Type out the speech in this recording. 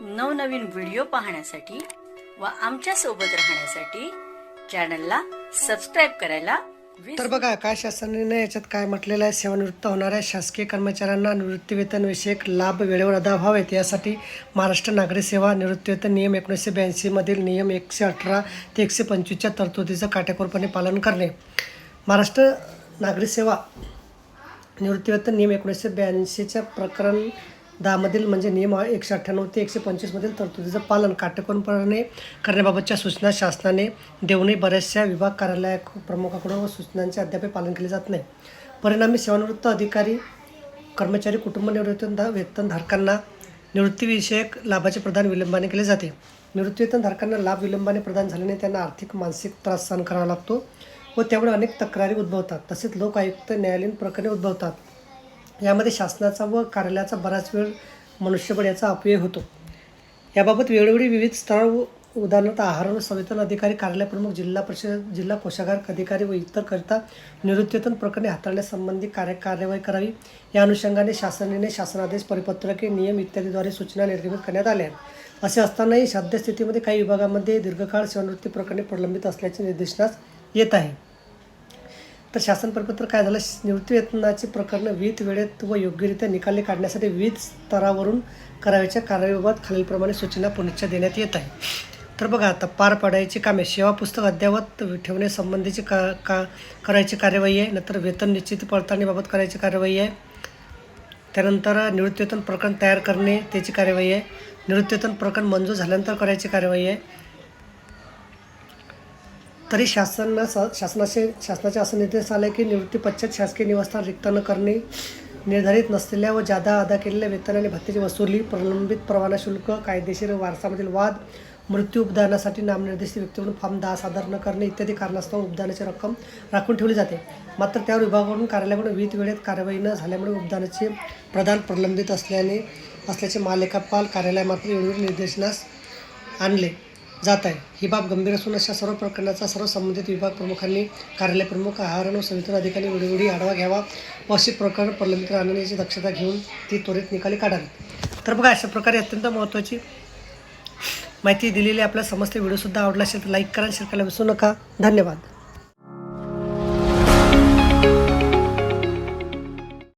नवनवीन व्हिडिओ पाहण्यासाठी व आमच्यासोबत राहण्यासाठी चॅनलला सबस्क्राईब करायला तर बघा काय शासनाने याच्यात काय म्हटलेलं आहे? सेवानिवृत्त होणाऱ्या शासकीय कर्मचाऱ्यांना निवृत्तीवेतनविषयक लाभ वेळेवर अदा व्हावेत. यासाठी महाराष्ट्र नागरी सेवा निवृत्तीवेतन नियम एकोणीसशे ब्याऐंशीमधील नियम एकशे अठरा ते एकशे पंचवीसच्या तरतुदीचं काटेकोरपणे पालन करणे. महाराष्ट्र नागरी सेवा निवृत्तीवेतन नियम एकोणीसशे ब्याऐंशीच्या प्रकरण दहामधील म्हणजे नियम एकशे अठ्ठ्याण्णव ते एकशे पंचवीसमधील तरतुदीचं पालन काटेकोरपणे करण्याबाबतच्या सूचना शासनाने देऊनही बऱ्याचशा विभाग कार्यालय प्रमुखाकडून व सूचनांचे अद्याप पालन केले जात नाही. परिणामी सेवानिवृत्त अधिकारी कर्मचारी कुटुंब निवृत्ती वेतनधारकांना निवृत्तीविषयक लाभाचे प्रदान विलंबाने केले जाते. निवृत्तीवेतनधारकांना लाभ विलंबाने प्रदान झाल्याने त्यांना आर्थिक मानसिक त्रास सहन करावा लागतो व त्यामुळे अनेक तक्रारी उद्भवतात. तसेच लोक आयुक्त न्यायालयीन प्रकरणे उद्भवतात. यामध्ये शासनाचा व कार्यालयाचा बराच वेळ मनुष्यबळ याचा अपव्यय होतो. याबाबत वेळोवेळी विविध स्तरावर उदाहरणार्थ आहार व संवेतन अधिकारी कार्यालयप्रमुख जिल्हा परिषद जिल्हा कोषागार अधिकारी व इतर करता निवृत्तीवेतन प्रकरणे हाताळण्यासंबंधी कार्य कार्यवाही करावी. या अनुषंगाने शासनाने शासनादेश परिपत्रके नियम इत्यादीद्वारे सूचना निर्गमित करण्यात आल्या आहेत. असे असतानाही सद्यस्थितीमध्ये काही विभागामध्ये दीर्घकाळ सेवानिवृत्ती प्रकरणे प्रलंबित असल्याचे निर्देशनास येत आहे. तर शासन परिपत्र काय झालं? निवृत्तीवेतनाची प्रकरणं विविध वेळेत व योग्यरित्या निकाली काढण्यासाठी विविध स्तरावरून करावयाच्या कार्यविभागात खालीलप्रमाणे सूचना पुनश्च देण्यात येत आहे. तर बघा आता पार पाडायची कामे सेवा पुस्तक अद्ययावत ठेवण्यासंबंधीची का का करायची कार्यवाही आहे नंतर वेतन निश्चित पडताळणीबाबत करायची कार्यवाही आहे त्यानंतर निवृत्तीवेतन प्रकरण तयार करणे त्याची कार्यवाही आहे निवृत्तीवेतन प्रकरण मंजूर झाल्यानंतर करायची कार्यवाही आहे तरी शासना शासनाचे शासनाचे असं निर्देश आले की निवृत्तीपश्चात शासकीय निवासस्थान रिक्त न करणे निर्धारित नसलेल्या व जादा अदा केलेल्या वेतन आणि भत्त्याची वसुली प्रलंबित परवाना शुल्क कायदेशीर वारसामधील वाद मृत्यू उपदानासाठी नामनिर्देशित व्यक्तीकडून फॉर्म दहा सादर न करणे इत्यादी कारणास्तव उपदानाची रक्कम राखून ठेवली जाते. मात्र त्यावर विभागाकडून कार्यालयाकडून विविध वेळेत कारवाई न झाल्यामुळे उपदानाचे प्रदान प्रलंबित असल्याने असल्याचे महालेखापाल कार्यालयामार्फत वेळोवेळी निर्देशनास आणले. जात आहे. ही बाब गंभीर असून अशा सर्व प्रकरणाचा सर्व संबंधित विभाग प्रमुखांनी कार्यालय प्रमुख आहार व संवितरण अधिकारी वेळोवेळी आढावा घ्यावा व अशी प्रकरण प्रलंबित आणण्याची दक्षता घेऊन ती त्वरित निकाली काढावी. तर बघा अशा प्रकारे अत्यंत महत्त्वाची माहिती दिलेली आपल्या समस्त व्हिडिओसुद्धा आवडला असेल तर लाईक करा शेअर करायला विसरू नका. धन्यवाद.